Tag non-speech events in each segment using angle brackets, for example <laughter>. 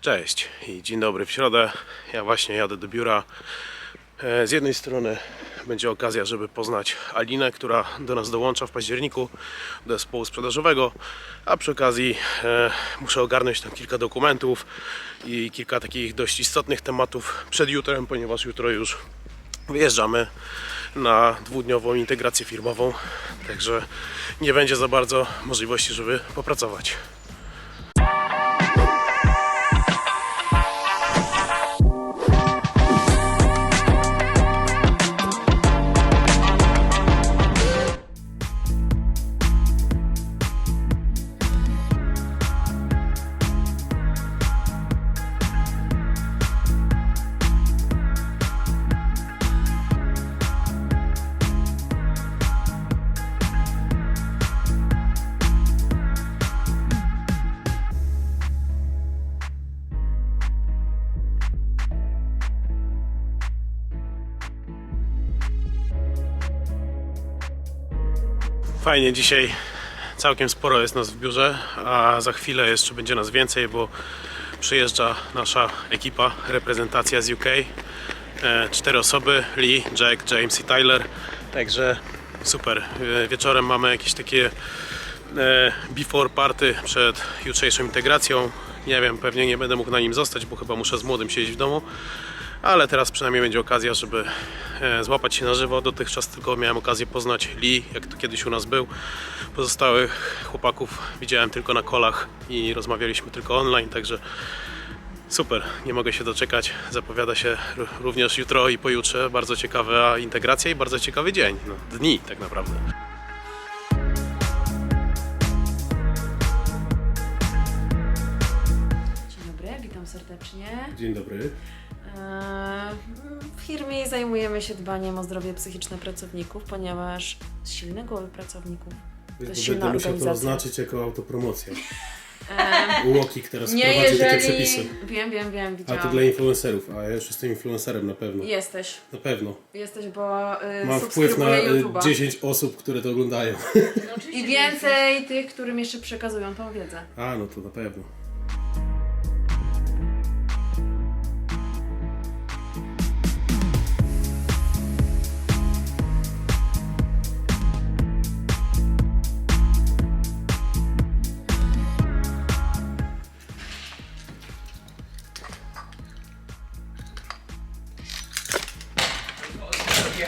Cześć i dzień dobry w środę. Ja właśnie jadę do biura. E, Z jednej strony będzie okazja, żeby poznać Alinę, która do nas dołącza w październiku do zespołu sprzedażowego, a przy okazji e, muszę ogarnąć tam kilka dokumentów i kilka takich dość istotnych tematów przed jutrem, ponieważ jutro już wyjeżdżamy na dwudniową integrację firmową, także nie będzie za bardzo możliwości, żeby popracować. Fajnie, dzisiaj całkiem sporo jest nas w biurze, a za chwilę jeszcze będzie nas więcej, bo przyjeżdża nasza ekipa, reprezentacja z UK. E, Cztery osoby, Lee, Jack, James i Tyler. Także super. E, Wieczorem mamy jakieś takie e, before party przed jutrzejszą integracją. Nie wiem, pewnie nie będę mógł na nim zostać, bo chyba muszę z młodym siedzieć w domu. Ale teraz przynajmniej będzie okazja, żeby e, złapać się na żywo. Dotychczas tylko miałem okazję poznać Lee, jak to kiedyś u nas był. Pozostałych chłopaków widziałem tylko na kolach i rozmawialiśmy tylko online, także super, nie mogę się doczekać. Zapowiada się również jutro i pojutrze bardzo ciekawa integracja i bardzo ciekawy dzień. No, dni tak naprawdę. Dzień dobry, witam serdecznie. Dzień dobry. W firmie zajmujemy się dbaniem o zdrowie psychiczne pracowników, ponieważ silne głowy pracowników to jest silna Będę musiał to organizacja. oznaczyć jako autopromocja. <laughs> Łokik teraz Nie, wprowadzi takie jeżeli... przepisy. Wiem, wiem, wiem, widziałam. to dla influencerów, a ja już jestem influencerem na pewno. Jesteś, Na pewno. jesteś, bo y, Mam wpływ na subskrybuję y, YouTube'a. 10 osób, które to oglądają. I więcej tych, którym jeszcze przekazują tą wiedzę. A, no to na pewno.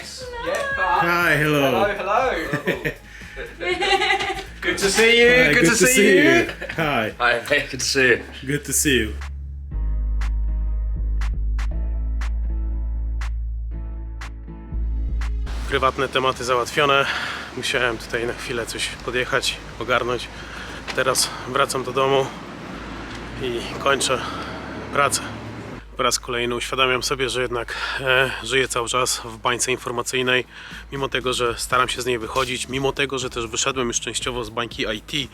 Yes. Yeah. But Hi, hello. hello, hello. <laughs> good to see you. Hi, good, to, see, you. Hi, Hi, mate. Good to see you. good to see you. Prywatne tematy załatwione. Musiałem tutaj na chwilę coś podjechać, ogarnąć. Teraz wracam do domu i kończę pracę. Po raz kolejny uświadamiam sobie, że jednak e, żyję cały czas w bańce informacyjnej, mimo tego, że staram się z niej wychodzić, mimo tego, że też wyszedłem już częściowo z bańki IT,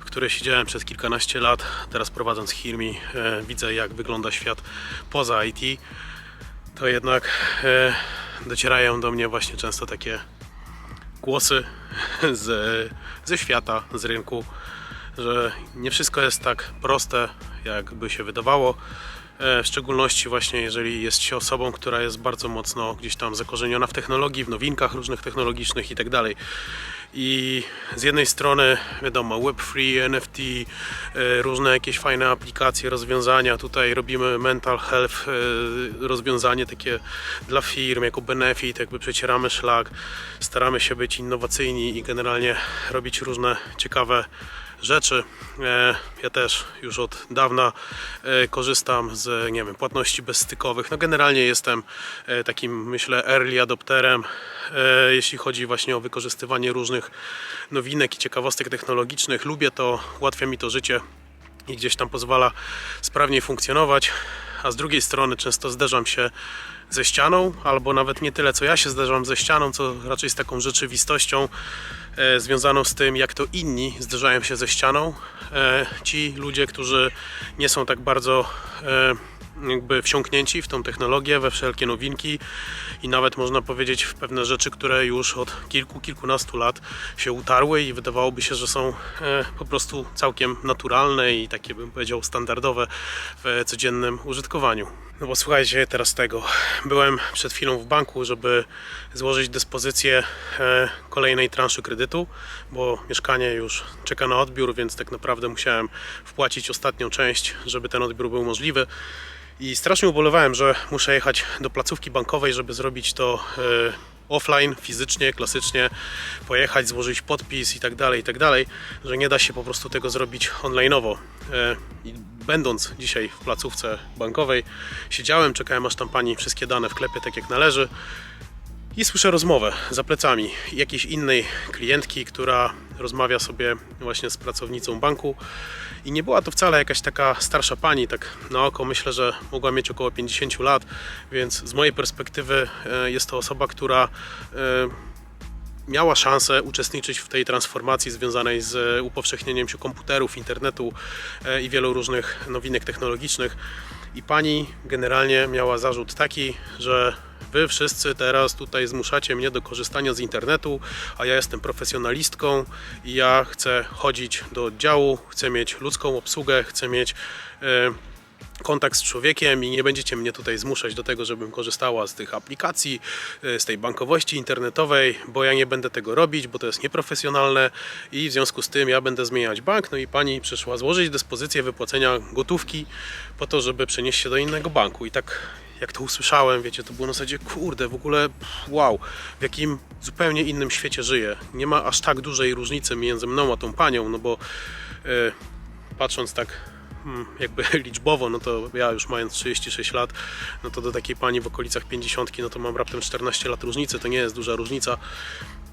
w której siedziałem przez kilkanaście lat. Teraz prowadząc Hirmi, e, widzę jak wygląda świat poza IT. To jednak e, docierają do mnie właśnie często takie głosy z, ze świata, z rynku, że nie wszystko jest tak proste, jakby się wydawało. E, W szczególności właśnie jeżeli jest się osobą, która jest bardzo mocno gdzieś tam zakorzeniona w technologii, w nowinkach różnych technologicznych i tak dalej. I z jednej strony wiadomo Web3, NFT, e, różne jakieś fajne aplikacje, rozwiązania. Tutaj robimy mental health, e, rozwiązanie takie dla firm jako benefit, jakby przecieramy szlak, staramy się być innowacyjni i generalnie robić różne ciekawe rzeczy. E, Ja też już od dawna e, korzystam z nie wiem, płatności bezstykowych. No generalnie jestem e, takim myślę early adopterem, jeśli chodzi właśnie o wykorzystywanie różnych nowinek i ciekawostek technologicznych. Lubię to, ułatwia mi to życie i gdzieś tam pozwala sprawniej funkcjonować, a z drugiej strony często zderzam się ze ścianą, albo nawet nie tyle co ja się zderzam ze ścianą, co raczej z taką rzeczywistością, e, związaną z tym, jak to inni zderzają się ze ścianą. E, ci ludzie, którzy nie są tak bardzo e, jakby wsiąknięci w tą technologię, we wszelkie nowinki i nawet można powiedzieć w pewne rzeczy, które już od kilku, kilkunastu lat się utarły i wydawałoby się, że są e, po prostu całkiem naturalne i takie bym powiedział standardowe w codziennym użytkowaniu. No bo słuchajcie teraz tego. Byłem przed chwilą w banku, żeby złożyć dyspozycję e, kolejnej transzy kredytu, bo mieszkanie już czeka na odbiór, więc tak naprawdę musiałem wpłacić ostatnią część, żeby ten odbiór był możliwy. I strasznie ubolewałem, że muszę jechać do placówki bankowej, żeby zrobić to e, offline, fizycznie, klasycznie, pojechać, złożyć podpis i tak dalej, i tak dalej, że nie da się po prostu tego zrobić onlineowo. Będąc dzisiaj w placówce bankowej, siedziałem, czekałem aż tam pani wszystkie dane wklepie tak jak należy i słyszę rozmowę za plecami jakiejś innej klientki, która rozmawia sobie właśnie z pracownicą banku. I nie była to wcale jakaś taka starsza pani, tak na oko myślę, że mogła mieć około 50 lat, więc z mojej perspektywy e, jest to osoba, która e, miała szansę uczestniczyć w tej transformacji związanej z upowszechnieniem się komputerów, internetu e, i wielu różnych nowinek technologicznych. I pani generalnie miała zarzut taki, że wy wszyscy teraz tutaj zmuszacie mnie do korzystania z internetu, a ja jestem profesjonalistką i ja chcę chodzić do oddziału, chcę mieć ludzką obsługę, chcę mieć e, kontakt z człowiekiem i nie będziecie mnie tutaj zmuszać do tego, żebym korzystała z tych aplikacji, e, z tej bankowości internetowej, bo ja nie będę tego robić, bo to jest nieprofesjonalne i w związku z tym ja będę zmieniać bank. No i pani przyszła złożyć dyspozycję wypłacenia gotówki po to, żeby przenieść się do innego banku. I tak jak to usłyszałem, wiecie, to było na zasadzie, kurde, w ogóle wow, w jakim zupełnie innym świecie żyję. Nie ma aż tak dużej różnicy między mną a tą panią, no bo e, patrząc tak jakby <laughs> liczbowo, no to ja już mając 36 lat, no to do takiej pani w okolicach 50, no to mam raptem 14 lat różnicy, to nie jest duża różnica.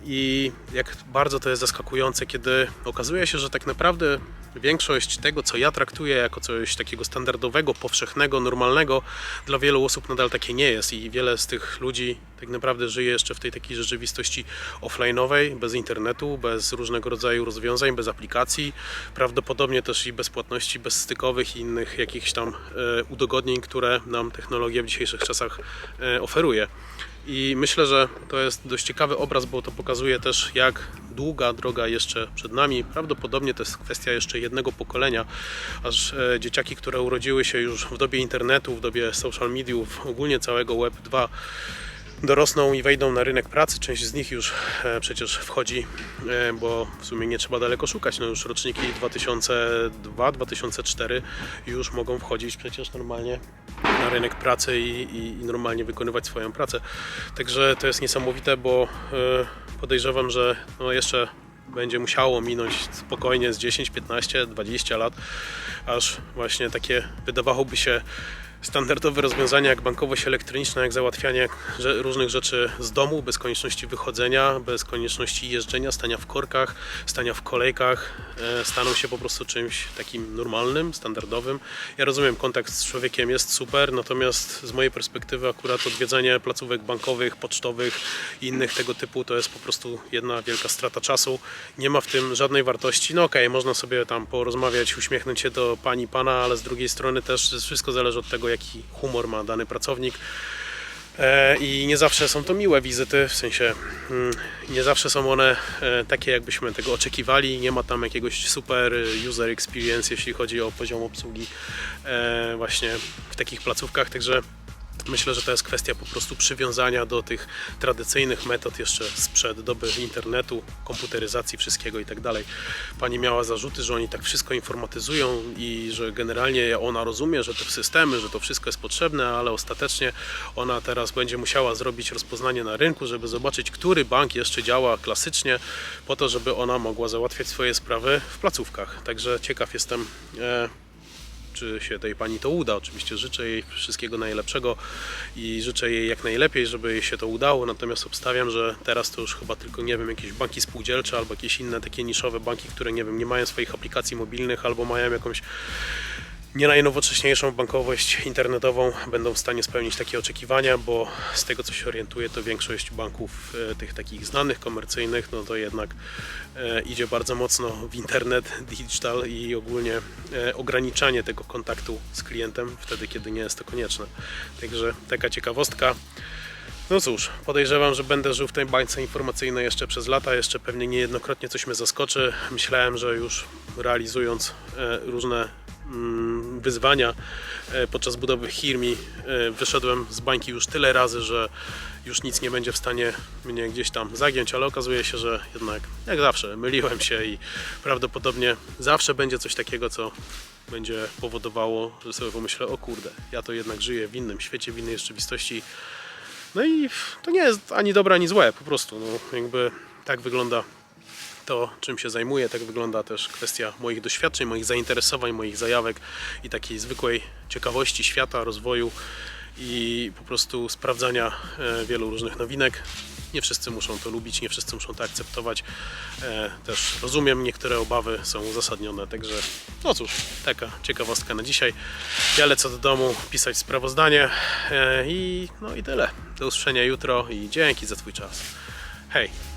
I jak bardzo to jest zaskakujące, kiedy okazuje się, że tak naprawdę większość tego, co ja traktuję jako coś takiego standardowego, powszechnego, normalnego, dla wielu osób nadal takie nie jest. I wiele z tych ludzi tak naprawdę żyje jeszcze w tej takiej rzeczywistości offline'owej, bez internetu, bez różnego rodzaju rozwiązań, bez aplikacji, prawdopodobnie też i bez płatności bezstykowych i innych jakichś tam e, udogodnień, które nam technologia w dzisiejszych czasach e, oferuje. I myślę, że to jest dość ciekawy obraz, bo to pokazuje też, jak długa droga jeszcze przed nami. Prawdopodobnie to jest kwestia jeszcze jednego pokolenia, aż e, dzieciaki, które urodziły się już w dobie internetu, w dobie social mediów, ogólnie całego Web 2, dorosną i wejdą na rynek pracy. Część z nich już e, przecież wchodzi, e, bo w sumie nie trzeba daleko szukać. No już roczniki 2002-2004 już mogą wchodzić przecież normalnie na rynek pracy i, i, i normalnie wykonywać swoją pracę. Także to jest niesamowite, bo e, podejrzewam, że no jeszcze będzie musiało minąć spokojnie z 10, 15, 20 lat, aż właśnie takie wydawałoby się standardowe rozwiązania jak bankowość elektroniczna, jak załatwianie różnych rzeczy z domu, bez konieczności wychodzenia, bez konieczności jeżdżenia, stania w korkach, stania w kolejkach, e, staną się po prostu czymś takim normalnym, standardowym. Ja rozumiem, kontakt z człowiekiem jest super, natomiast z mojej perspektywy akurat odwiedzanie placówek bankowych, pocztowych i innych tego typu to jest po prostu jedna wielka strata czasu. Nie ma w tym żadnej wartości. No okej, można sobie tam porozmawiać, uśmiechnąć się do pani, pana, ale z drugiej strony też wszystko zależy od tego, jaki humor ma dany pracownik. E, I nie zawsze są to miłe wizyty, w sensie mm, nie zawsze są one e, takie, jakbyśmy tego oczekiwali. Nie ma tam jakiegoś super user experience, jeśli chodzi o poziom obsługi e, właśnie w takich placówkach. Także myślę, że to jest kwestia po prostu przywiązania do tych tradycyjnych metod jeszcze sprzed doby internetu, komputeryzacji wszystkiego i tak dalej. Pani miała zarzuty, że oni tak wszystko informatyzują i że generalnie ona rozumie, że te systemy, że to wszystko jest potrzebne, ale ostatecznie ona teraz będzie musiała zrobić rozpoznanie na rynku, żeby zobaczyć, który bank jeszcze działa klasycznie, po to, żeby ona mogła załatwiać swoje sprawy w placówkach. Także ciekaw jestem. E, czy się tej pani to uda. Oczywiście życzę jej wszystkiego najlepszego i życzę jej jak najlepiej, żeby jej się to udało. Natomiast obstawiam, że teraz to już chyba tylko, nie wiem, jakieś banki spółdzielcze albo jakieś inne takie niszowe banki, które, nie wiem, nie mają swoich aplikacji mobilnych albo mają jakąś nie najnowocześniejszą bankowość internetową będą w stanie spełnić takie oczekiwania, bo z tego co się orientuję, to większość banków e, tych takich znanych, komercyjnych, no to jednak e, idzie bardzo mocno w internet, digital i ogólnie e, ograniczanie tego kontaktu z klientem wtedy, kiedy nie jest to konieczne. Także taka ciekawostka. No cóż, podejrzewam, że będę żył w tej bańce informacyjnej jeszcze przez lata, jeszcze pewnie niejednokrotnie coś mnie zaskoczy. Myślałem, że już realizując różne wyzwania e, podczas budowy Hirmi e, wyszedłem z bańki już tyle razy, że już nic nie będzie w stanie mnie gdzieś tam zagiąć, ale okazuje się, że jednak jak zawsze myliłem się i prawdopodobnie zawsze będzie coś takiego, co będzie powodowało, że sobie pomyślę, o kurde, ja to jednak żyję w innym świecie, w innej rzeczywistości. No i to nie jest ani dobre, ani złe, po prostu. No, jakby tak wygląda to, czym się zajmuję, tak wygląda też kwestia moich doświadczeń, moich zainteresowań, moich zajawek i takiej zwykłej ciekawości świata, rozwoju i po prostu sprawdzania e, wielu różnych nowinek. Nie wszyscy muszą to lubić, nie wszyscy muszą to akceptować. E, Też rozumiem, niektóre obawy są uzasadnione, także no cóż, taka ciekawostka na dzisiaj. Ja lecę do domu pisać sprawozdanie e, i no i tyle. Do usłyszenia jutro i dzięki za Twój czas. Hej!